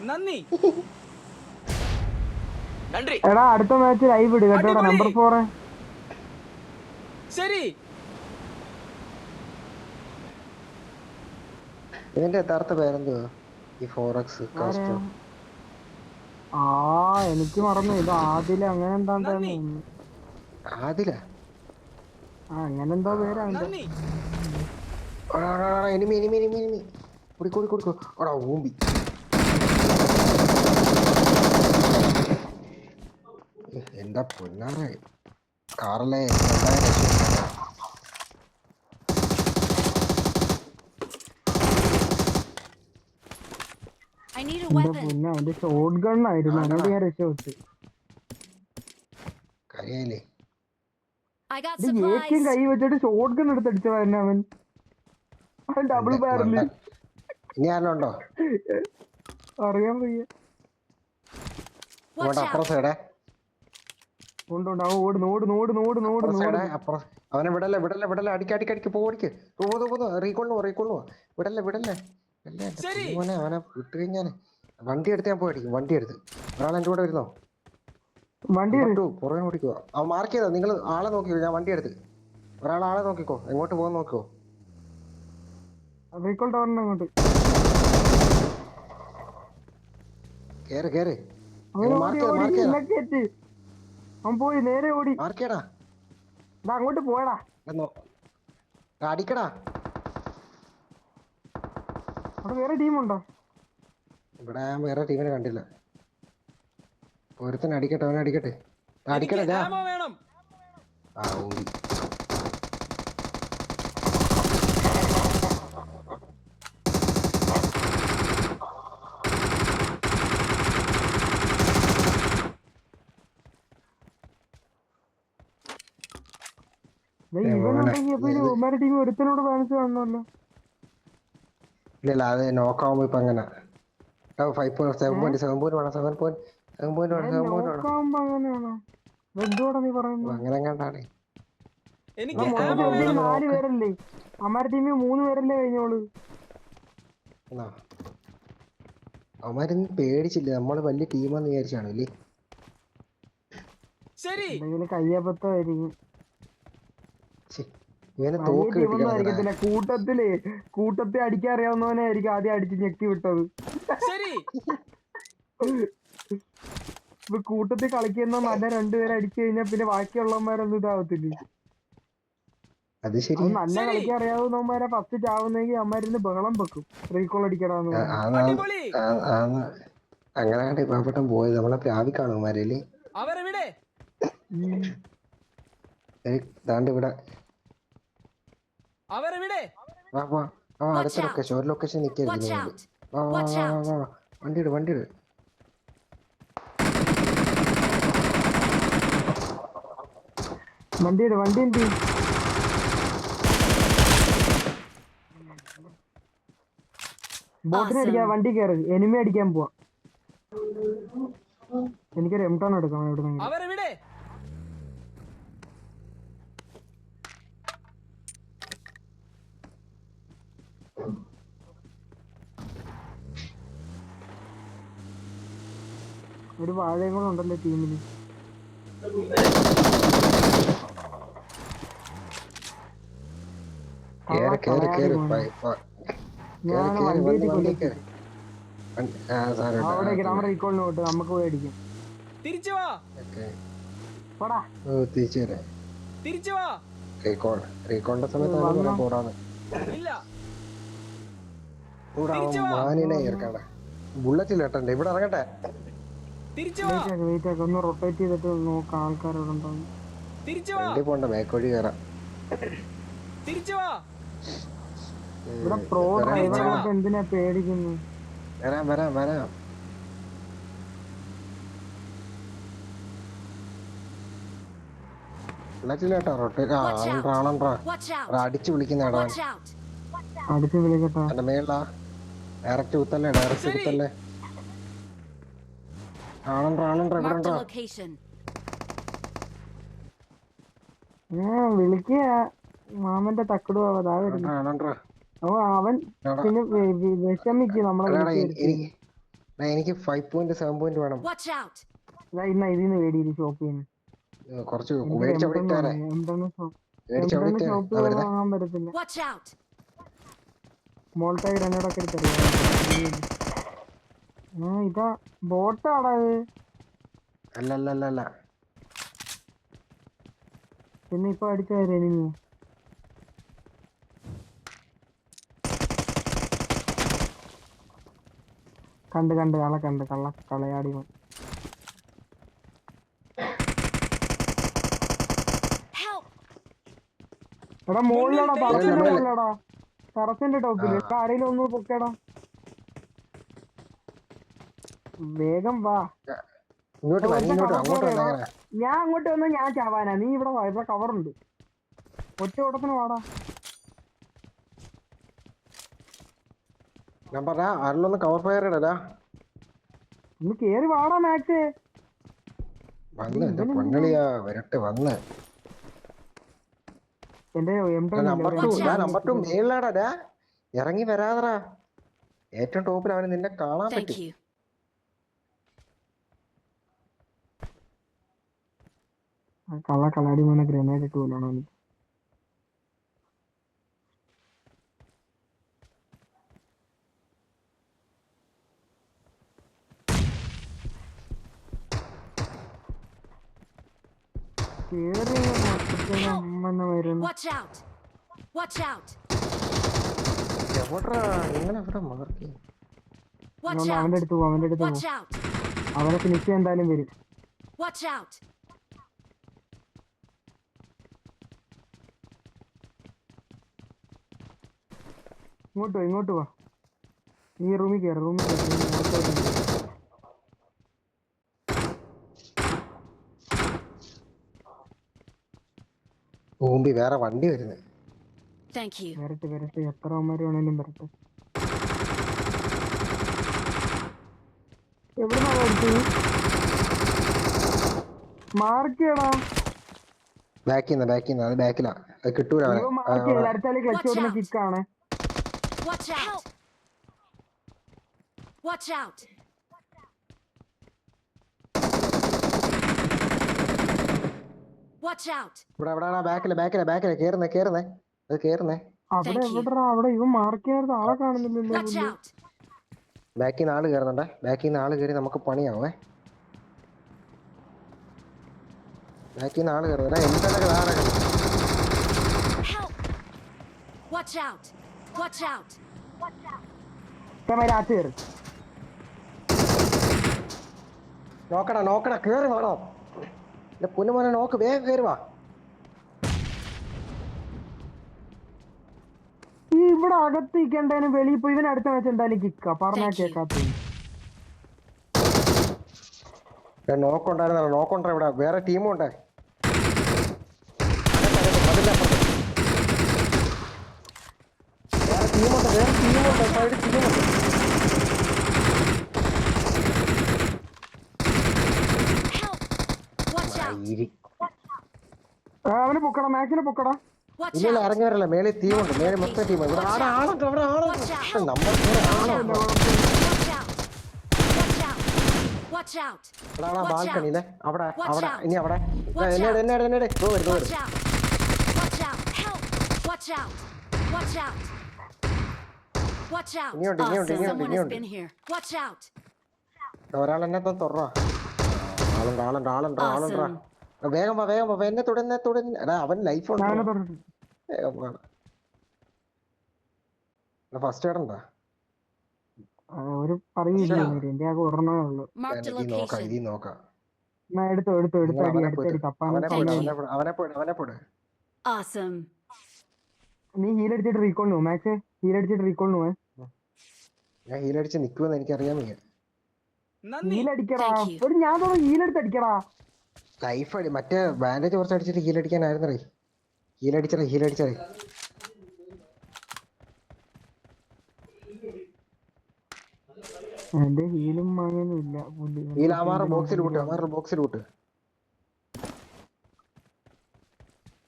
നന്ദി എടാ അടുത്ത മാച്ച് ലൈവ് ഇട് കേട്ടോ നമ്പർ ഫോർ ശരി ഇതിന്റെ യഥാർത്ഥ പേരെന്തുവാ ഈ ഫോറക്സ് കാസ്റ്റോ ആ എനിക്ക് മറന്നു ഇത് ആദില അങ്ങനെ എന്താണ്ടായിരുന്നു. ആദില ആ അങ്ങനെ എന്തോ പേരാ എനിമി എനിമി എനിമി എനിമി കുടി കുടി കുടി ഓടാ ഊമ്പി എന്താ പൊന്നാറ് weapon. പൊന്നെ? അവന്റെ ഷോട്ട് ഗണ്ണായിരുന്നു അതുകൊണ്ട് ഞാൻ രക്ഷപ്പെട്ടു. കൈ വെച്ചിട്ട് ഷോട്ട് ഗൺ തന്നെ അവൻ. അവൻ ഡബിൾ ബാരൽ ഇനി അറിയാൻ വയ്യ. അപ്പുറം സൈഡേ കൊണ്ടുണ്ട് അവൻ ഓടുന്നു ഓടുന്നു ഓടുന്നു ഓടുന്നു ഓടുന്നു അപ്പുറം. അവനെ വിടല്ലേ വിടല്ലേ വിടല്ലേ അടിക്ക അടിക്ക അടിക്ക പോടിക്ക് പോന്നു പോന്നു റീകൊള്ളു റീകൊള്ളു വിടല്ലേ വിടല്ലേ. വിടല്ലേ മോനെ അവനെ വിട്ട് കഴിഞ്ഞാൽ വണ്ടി എടുത്ത് ഞാൻ പോയി അടിക്കും വണ്ടി എടുത്ത്. ഒരാൾ എന്റെ കൂടെ വരുന്നോ? വണ്ടി ഇങ്ങോട്ട് പുറകെ ഓടിക്കുക അവൻ മാർക്ക് ചെയ്തോ? നിങ്ങൾ ആളെ നോക്കിക്കോ ഞാൻ വണ്ടി എടുത്ത്. ഒരാൾ ആളെ നോക്കിക്കോ എങ്ങോട്ട് പോകാൻ നോക്കിക്കോ. റീകോൾ അങ്ങോട്ട്. കേറ് കേറ്. അവൻ മാർക്ക് ചെയ്തോ മാർക്ക് ചെയ്തോ? അവൻ പോയി നേരെ ഓടി. ആർക്കേടാ? ഇതാ അങ്ങോട്ട് പോയടാ. എന്നോ അടിക്കടാ അവിടെ വേറെ ടീമുണ്ടോ? ഇവിടെ ഞാൻ വേറെ ടീമിനെ കണ്ടില്ല. ഒരുത്തൻ അടിക്കട്ടെ അവനെ അടിക്കട്ടെ. വേണം. ആ ഊമ്പി ദേ ഏ, ഇവൻ മോനെ, ഉണ്ടെങ്കിൽ ഇപ്പൊ ഇത് ഉമ്മാരുടെ ടീം ഒരുത്തനോട് കാണിച്ചു കാണണമല്ലോ ഇല്ല അത് നോക്കാവുമ്പോ ഇപ്പൊ അങ്ങനെ. Five point seven point seven point വേണം സെവൻ പോയിന്റ് സെവൻ പോയിന്റ് വേണം സെവൻ പോയിന്റ് വേണം. നോക്കാവുമ്പോ അങ്ങനെയാണോ? എന്തുവാടാ നീ പറയുന്നത് അങ്ങനെ കണ്ടാണ് എനിക്ക് ആ, ammo മൊത്തത്തിൽ വേണം നാല് പേരല്ലേ? അമ്മാരുടെ ടീമിൽ മൂന്ന് പേരല്ലേ കഴിഞ്ഞോളൂ? അവന്മാരൊന്നും പേടിച്ചില്ല? നമ്മൾ വലിയ ടീമാന്ന് വിചാരിച്ചാണ് അല്ലേ ശരി. എന്തെങ്കിലും കയ്യബദ്ധമായിരിക്കും ശ്ശെ, ഇവനെ വലിയ തോക്ക് ടീമൊന്നും കിട്ടിക്കണം ആയിരിക്കത്തില്ല കൂട്ടത്തിൽ കൂട്ടത്തെ അടിക്കാൻ അറിയാവുന്നവനെ ആയിരിക്കും ആദ്യം അടിച്ച് ഞെക്കി വിട്ടത്. ഇപ്പൊ കൂട്ടത്തിൽ കളിക്കുന്ന നല്ല രണ്ടുപേരെ അടിച്ചു കഴിഞ്ഞാൽ പിന്നെ ബാക്കിയുള്ളവന്മാരൊന്നും ഇതാവത്തില്ല. അത് ശരി. നല്ല. കളിക്കാൻ അറിയാവുന്നവന്മാരെ ഫസ്റ്റ് ചാവുന്നെങ്കിൽ അമ്മാരിന്ന് ബഹളം വെക്കും. റീകോൾ അടിക്കണമെന്ന് പറഞ്ഞു. അടിപൊളി. അങ്ങനെ കണ്ട് പാവപ്പെട്ടൻ പോയത്. നമ്മളെ പ്രാവി കാണുമാരല്ലേ ഇവിടെ അവരെ വിടെ വാ വാ ആ Watch അടുത്ത out. ലൊക്കേഷൻ ഒരു ലൊക്കേഷൻ നിൽക്കരുത് Watch നിങ്ങൾ out. വാ വാ Watch വാ out. വാ വാ വണ്ടി ഇട് വണ്ടി ഇട് വണ്ടി ഇട് വണ്ടി എന്ത് ചെയ്യും? ബോട്ടിനെ Awesome. അടിക്കാൻ വണ്ടി കയറി എനിമി അടിക്കാൻ പോവാ എനിക്കൊരു എം ടോൺ എടുക്കണം ഇവിടെ നിന്ന് അവരെ വിടെ ഒരു വാഴയും കൂടെ ഉണ്ടല്ലോ ടീമിൽ കേറ് കേറ് കേറ് കളയാതെ പ- പ- കേറ് ഞാൻ കേറ് വണ്ടി വണ്ടി കയറ്റി വണ്ടി കൊണ്ടുപോയി. വാഴയും കൂടെ ആ സാരം അവിടെ ഗ്രാമർ റീകോളിന് പോട്ട് നമുക്ക് പോയി അടിക്കും. തിരിച്ചു വാ. പോടാ. ഓ തിരിച്ചു വരാം. തിരിച്ചു വാ. റീകോൾ റീകോളിന്റെ സമയത്താണ് ഇല്ല. കൂടെ മാനിനെ ബുള്ളറ്റിൽ ഇട്ടണ്ടേ ഇവിടെ ഇറങ്ങട്ടെ. തിരിച്ചു വാ. വെയിറ്റ് ആക്ക് ഒന്ന് റൊട്ടേറ്റ് ചെയ്തിട്ട് നോക്കാം ആൾക്കാരോട് ഉണ്ടാവും തിരിച്ചു വാ. വണ്ടി പോണ്ട മേക്കോഴി കയറാം തിരിച്ചു വാ. ഇവിടെ പ്രോ എന്തിനാ പേടിക്കുന്നു? വരാം വരാം. വരാം റൊട്ടേറ്റ് ആ. ആളണ്ടാ. അടിച്ചു വിളിക്കുന്ന ഇടവൻ Watch out. അടിച്ച് വിളിക്കട്ടെ. മേളാ ഡയറക്റ്റ് കുത്തല്ലേ ഡയറക്റ്റ്. കുത്തല്ലേ ആണണ്ടാ ആണണ്ടാ ഇവിടെ Marked ഉണ്ടോ a location. ഞാൻ വിളിക്കുക മാമന്റെ തക്കടും അതാ വരുന്നു. ഓ അവൻ പിന്നെ വി- വി- നമ്മളെ. എനിക്ക് ഫൈവ് പോയിന്റ് സെവൻ പോയിന്റ് വേണം. Watch out! ഇന്ന ഇതിന്ന് ഷോപ്പിൽ നിന്ന് ഏ, കുറച്ച് ഷോപ്പ് വാങ്ങാൻ പറ്റത്തില്ല. Watch out! മോൾട്ടായി ഗ്രനേഡൊക്കെ എടുത്തറിയാം ഇതാ ബോട്ടാടാ അല്ല അല്ല അല്ല അല്ല പിന്നെ ഇപ്പൊ അടിച്ചായിരുന്നു എനിമി കണ്ട് കണ്ട് കള കണ്ട് കള്ള കളയാടി! എടാ മുകളിലാടാ മുകളിൽ. മുകളിലാടാ ടോപ്പിൽ. ആരെങ്കിലും ഒന്ന് പൊക്കേടാ വേഗം വാ. ഇങ്ങോട്ട് അങ്ങോട്ട് ഞാൻ അങ്ങോട്ട് വന്നാ ഞാൻ ചാവാനാ. നീ ഇവിടെ വാ ഇവിടെ കവറുണ്ട് ഒറ്റ ഓട്ടത്തിന് വാടാ. ഞാൻ പറഞ്ഞ ആരിലൊന്ന് കവർ ഫയർ ഇടലാ. ഒന്ന് കേറി വാടാ മാക്സ് വന്ന് എന്റെ പൊന്നളിയാ വരട്ടെ വന്ന്. നമ്പർ ടു ഞാൻ. നമ്പർ ടു മേളിലാടാ ഇറങ്ങി വരാതറാ. ഏറ്റവും ടോപ്പിൽ അവന് നിന്നെ കാണാൻ പറ്റും. കള്ള കളാടി മോനെ ഗ്രനേഡ് ഇട്ട് കൊല്ലണം വരുന്നു Watch out! Watch out! അവന്റെ out! അടുത്ത് അവന്റെ അടുത്ത് Watch പോകും out! അവനെ ഫിനിഷ് എന്തായാലും വരും Watch out! ഇങ്ങോട്ട് വാ ഇങ്ങോട്ട് വാ. നീ റൂമിൽ കയറി റൂമിൽ കയറി മുമ്പിൽ വേറെ വണ്ടി വരുന്നത്. വരട്ടെ വരട്ടെ. എത്ര അവന്മാര് വേണേലും വരട്ടെ. എവിടുന്നാ അടിച്ചത് മാർക്ക് ചെയ്യണോ ബാക്കിൽ നിന്ന് ബാക്കിൽ നിന്ന്. അത് ബാക്കിലാ. അത് കിട്ടൂല അവനെ. ഇവ മാർക്ക് ചെയ്യില്ല അടുത്താൽ clutch Watch out. Help. Watch out! Watch out! Watch out! ഇവിടെ ഇവിടെ ബാക്കിലെ ബാക്കിലെ ബാക്കിലെ കേറുന്നേ കേറുന്നേ അത് കേറുന്നേ അവിടെ. എവിടെടാ അവിടെ ഇവ മാർക്ക് ചെയ്യാത്ത ആളെ കാണുന്നില്ലല്ലോ Watch out! ബാക്കിൽ നിന്ന് ആൾ കയറുന്നുണ്ടേ ബാക്കിൽ നിന്ന് ആൾ കയറി നമുക്ക് പണിയാവേ ബാക്കിൽ നിന്ന് ആൾ കയറുന്നേ എന്തൊക്കെ വേറെ Help! Watch out! Watch out! രാത്രി കയറി നോക്കടാ നോക്കടാ കേറി വേണോ എന്റെ പുന്നുമോനെ നോക്ക് വേഗം കയറി വാ ഈ ഇവിടെ അകത്ത് നിൽക്കേണ്ടതിന് വെളിയിൽ പോയി ഇവൻ അടുത്ത വെച്ച് എന്തായാലും കിക്ക പറഞ്ഞാ. കേക്കാത്ത നോക്കുണ്ടായിരുന്നല്ലോ നോക്കുണ്ടോ ഇവിടെ വേറെ ടീമും ഉണ്ടേ വേറെ ടീമുണ്ട് വേറെ ടീമുണ്ട് സൈഡ് ടീമുണ്ട്. അവനെ പൊക്കടാ മാക്സിനെ പൊക്കടാ. ഇല്ല! ഇറങ്ങി വരല്ല മേലെ തീമുണ്ട് മേലെ മൊത്തം ടീം ഇവിടെ ആടെ ആളുണ്ട് അവിടെ Watch ആളുണ്ട് നമ്മൾ! ഇവിടെ അവിടെ ബാൽക്കണിയിലെ അവിടെ അവിടെ ഇനി അവിടെ. എന്നോട്. എന്നോട് എന്നോട് ഓ വരുന്നു Watch വരുന്നു out! Watch out! Watch out! ഇനിയുണ്ട് ഇനിയുണ്ട് ഇനിയുണ്ട് Someone has ഇനിയുണ്ട് been here. Watch out! ഒരാൾ എന്നെ തുറ ആളുണ്ട് ആളുണ്ട് ആളുണ്ട് ആളുണ്ട്. Awesome. വേഗം വാ വേഗം വാ എന്നെ തുടരുന്ന തുടരുന്ന എടാ അവൻ ലൈഫ് ഉണ്ട്. ഞാനെ വേഗം വാ. ഫസ്റ്റ് എയ്ഡ് ഒരു പറയില്ല എന്റെ ആകെ ഒരെണ്ണേ ഉള്ളു. Marked a നോക്കാം location. ഇതിൽ നോക്കാം. എന്നാ എടുത്തോ എടുത്തോ എടുത്തോ നിങ്ങൾ അടി അവനെ അടുത്തടി പോയിട്ട് അവനെ പോട് അവനെ അവനെ അവനെ Awesome. നീ ഹീൽ അടിച്ചിട്ട് റീകോളിന് നോ മാക്സ് ഹീൽ അടിച്ചിട്ട് റീകോളിന് പോവേ ഞാൻ ഹീലടിച്ച് നിക്കുമെന്ന് എനിക്ക് അറിയാൻ വയ്യ. നന്ദി. ഹീൽ അടിക്കടാ. ഒരു ഞാൻ തോന്നുന്നു ഹീൽ എടുത്ത് അടിക്കടാ ലൈഫ് അടി മറ്റേ ബാൻഡേജ് കുറച്ച് അടിച്ചിട്ട് ഹീലടിക്കാനായിരുന്നേ ഹീലടിച്ചറേ ഹീലടിച്ചറേ എന്റെ ഹീലും വാങ്ങാനും ഇല്ല. ഹീൽ അമാറ് ബോക്സിൽ വിട്ട് അമാറ് ബോക്സിൽ വിട്ട്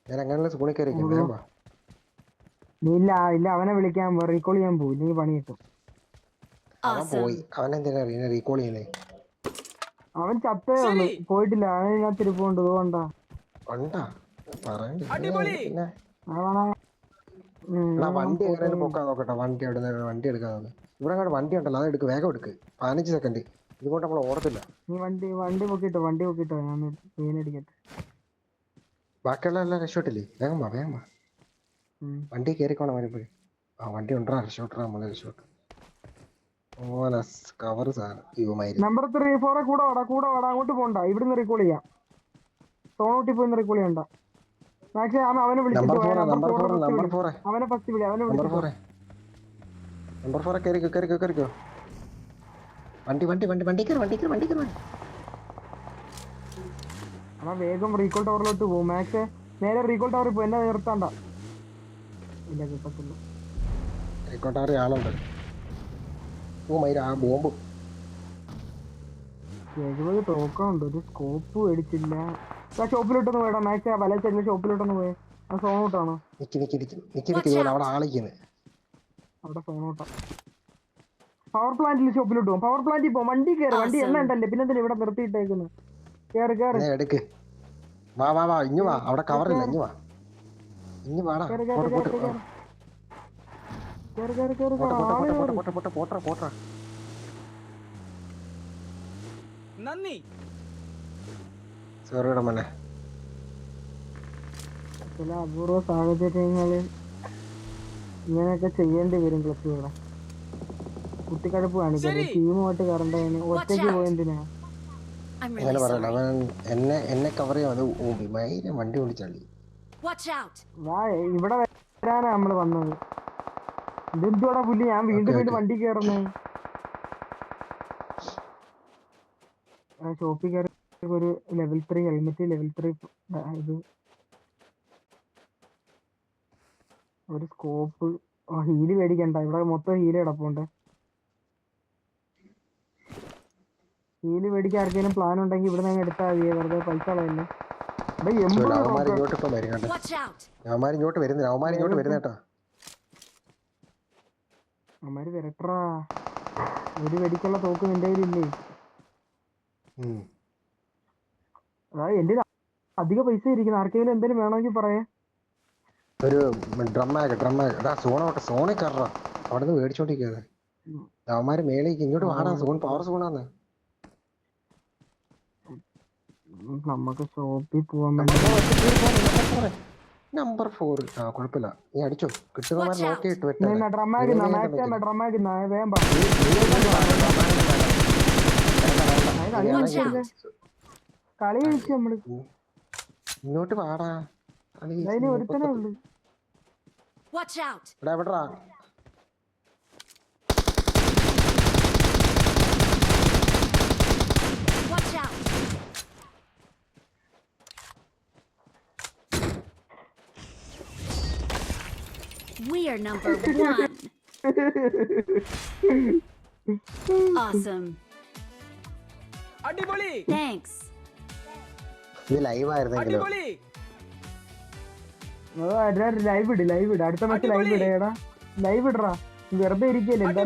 ഞാൻ അങ്ങനെ സ്കൂളിൽ കയറി ഇല്ല ഇല്ല അവനെ വിളിക്കാൻ റീകോൾ ചെയ്യാൻ പോകും ഇല്ലെങ്കിൽ പണി കിട്ടും. അവൻ പോയി. അവൻ എന്തിനാ റീകോൾ ചെയ്യുന്നേ അവൻ ചത്തേ ഉള്ളു. പോയിട്ടില്ല. അവൻ ഇതിനകത്ത് ഇരിപ്പുണ്ട്. ഇതുകൊണ്ടാ ഉണ്ടാ വണ്ടി എങ്ങനെ പോയി. പൊക്കാൻ നോക്കട്ടെ. വണ്ടി എവിടെ വണ്ടി എടുക്കാൻ നോക്ക്. ഇവിടെ അങ്ങോട്ട് വണ്ടി ഉണ്ടല്ലോ. അത് എടുക്ക്. വേഗം എടുക്ക്. പതിനഞ്ച് സെക്കൻഡ് ഇതുകൊണ്ട് നമ്മൾ ഓടത്തില്ല. നീ വണ്ടി വണ്ടി പൊക്കിട്ടോ? വണ്ടി പൊക്കിട്ടോ? ഞാൻ പെയിനടിക്കട്ടെ ബാക്കിയുള്ള എല്ലാം രക്ഷപ്പെട്ടില്ലേ വേഗം വാ വേഗം വാ. വണ്ടി കയറിക്കോണം വരുമ്പോഴേ ആ വണ്ടി ഉണ്ടാ? രക്ഷപ്പെട്ടാ നമ്മളെ രക്ഷപ്പെട്ടു ഓന കവർ സാധനം. യുവമായിരുന്നു നമ്പർ ത്രീ ഫോറെ കൂടെ വാടാ കൂടെ വാടാ. അങ്ങോട്ട് പോണ്ട. ഇവിടുന്ന് റീകോൾ ചെയ്യാം. സോണോട്ടി പോയി റീകോൾ ചെയ്യണ്ട. മാക്സിമം അവനെ വിളിച്ചിട്ട് 4 വിളി. അവനെ ഫസ്റ്റ് വിളി അവനെ വിളിച്ചിട്ട് ഫോർ നമ്പർ ഫോർ കയറിക്കോ കയറിക്കോ കയറിക്കോ വണ്ടി വണ്ടി വണ്ടി വണ്ടി കയറി വണ്ടി കയറി വണ്ടി കയറി അവൻ വേഗം റീകോൾ ടവറിലോട്ട് പോ മാക്സ് നേരെ റീകോൾ ടവറിൽ പോ എന്നെ നിർത്താണ്ട? ഇല്ല ആളുണ്ട്. ഓ മൈര ആ ബോംബ്. എഴുപത് ടോക്കുണ്ട് ഒരു സ്കോപ്പ് മേടിച്ചില്ല. ആ ഷോപ്പിലോട്ടൊന്ന് പോയടാ മാക്സ് ആ വല ചെല്ലുന്ന ഷോപ്പിലോട്ടൊന്ന് പോയേ. ആ സോണോട്ടാണോ നിക്ക് നിക്ക് നിക്ക് നിക്ക് നിക്ക് ഇതുപോലെ അവിടെ ആളിക്കുന്നത് അവിടെ സോണോട്ടാ പവർ പ്ലാന്റിൽ ഷോപ്പിലോട്ട് പോകും പവർ പ്ലാന്റിൽ പോകും വണ്ടി കയറി വണ്ടി എണ്ണ ഉണ്ടല്ലേ? പിന്നെ എന്തിനാ ഇവിടെ നിർത്തിയിട്ടേക്കുന്നു? കേറ് എടുക്ക്. വാ വാ വാ ഇഞ്ഞു വാ. അവിടെ കവറില്ല ഇഞ്ഞു വാ. ഇഞ്ഞു വാടാ. നന്ദി. സോറിയുടെ മോനെ. ചില അപൂർവ സാഹചര്യങ്ങളിൽ ഇങ്ങനെയൊക്കെ ചെയ്യേണ്ടി വരും ക്ലബുകളെ കുട്ടിക്കടുപ്പ് കാണിക്കാൻ ശരി. ടീമുമായിട്ട് കറണ്ടതിന് ഒറ്റയ്ക്ക്. പോയെന്തിനാ? അങ്ങനെ അവൻ എന്നെ എന്നെ കവർ ചെയ്യാൻ അത് വണ്ടി വിളിച്ചള്ളി Watch out! വാ ഇവിടെ വരാനാ നമ്മൾ വന്നത്. ഇതെന്തുവാടാ പുല്ലി ഞാൻ വീണ്ടും വീണ്ടും. വണ്ടി കയറുന്നേ ഷോപ്പിൽ കയറി ഒരു level three helmet level three ഇത്. ഒരു സ്കോപ്പ് ഹീൽ മേടിക്കണ്ട ഇവിടെ മൊത്തം ഹീൽ കിടപ്പുണ്ട്. ഹീൽ മേടിക്കാൻ ആർക്കെങ്കിലും പ്ലാൻ ഉണ്ടെങ്കിൽ ഇവിടെ നിന്ന് എടുത്താൽ മതി വെറുതെ പൈസ കളയല്ലേ. ഇങ്ങോട്ട് ഇപ്പം വരും Watch ഇങ്ങോട്ട് വരുന്നില്ല അവമാരി ഇങ്ങോട്ട് വരുന്ന കേട്ടോ അമ്മാര് വരട്ടാ ഒരു വെടിക്കുള്ള തോക്ക് നിന്റെ കയ്യിലില്ലേ. അതായത് എന്റെ അധിക പൈസ ഇരിക്കുന്നു? ആർക്കെങ്കിലും എന്തെങ്കിലും വേണമെങ്കിൽ പറയാ. ഒരു ഡ്രമ്മാക ഡ്രമ്മാക എടാ സോണോട്ടെ സോണിൽ കറ അവിടെ നിന്ന് മേടിച്ചോണ്ടിരിക്കാതെ. അവന്മാര് മേലേക്ക് ഇങ്ങോട്ട് വാടാ സോൺ പവർ സോണാന്ന്. നമുക്ക് ഷോപ്പിൽ പോവാൻ നമ്പർ ഫോർ ആ കുഴപ്പമില്ല. നീ അടിച്ചോ. കിട്ടുന്ന നോക്കി ഇട്ട് നോക്കിയിട്ട് വെട്ടാ ഡ്രമാകുന്ന വേഗം മാക്സിമം വെക്ക്. ഡ്രമാകുന്ന വേഗം കളി കഴിച്ചു നമ്മൾ. ഇങ്ങോട്ട് വാടാ. കളി ഒരുത്തനേ ഉള്ളു. Watch out! എടാ എവിടെടാ Watch out! We are number one. Awesome. അടിപൊളി Thanks. ഇത് ലൈവ് ആയിരുന്നെങ്കിലോ അടിപൊളി ലൈവ് ഇട് ലൈവ് ഇട് അടുത്ത മാച്ച് ലൈവ്. ഇടേടാ ലൈവ് ഇടറാ വെറുതെ ഇരിക്കല്ലേ എന്താ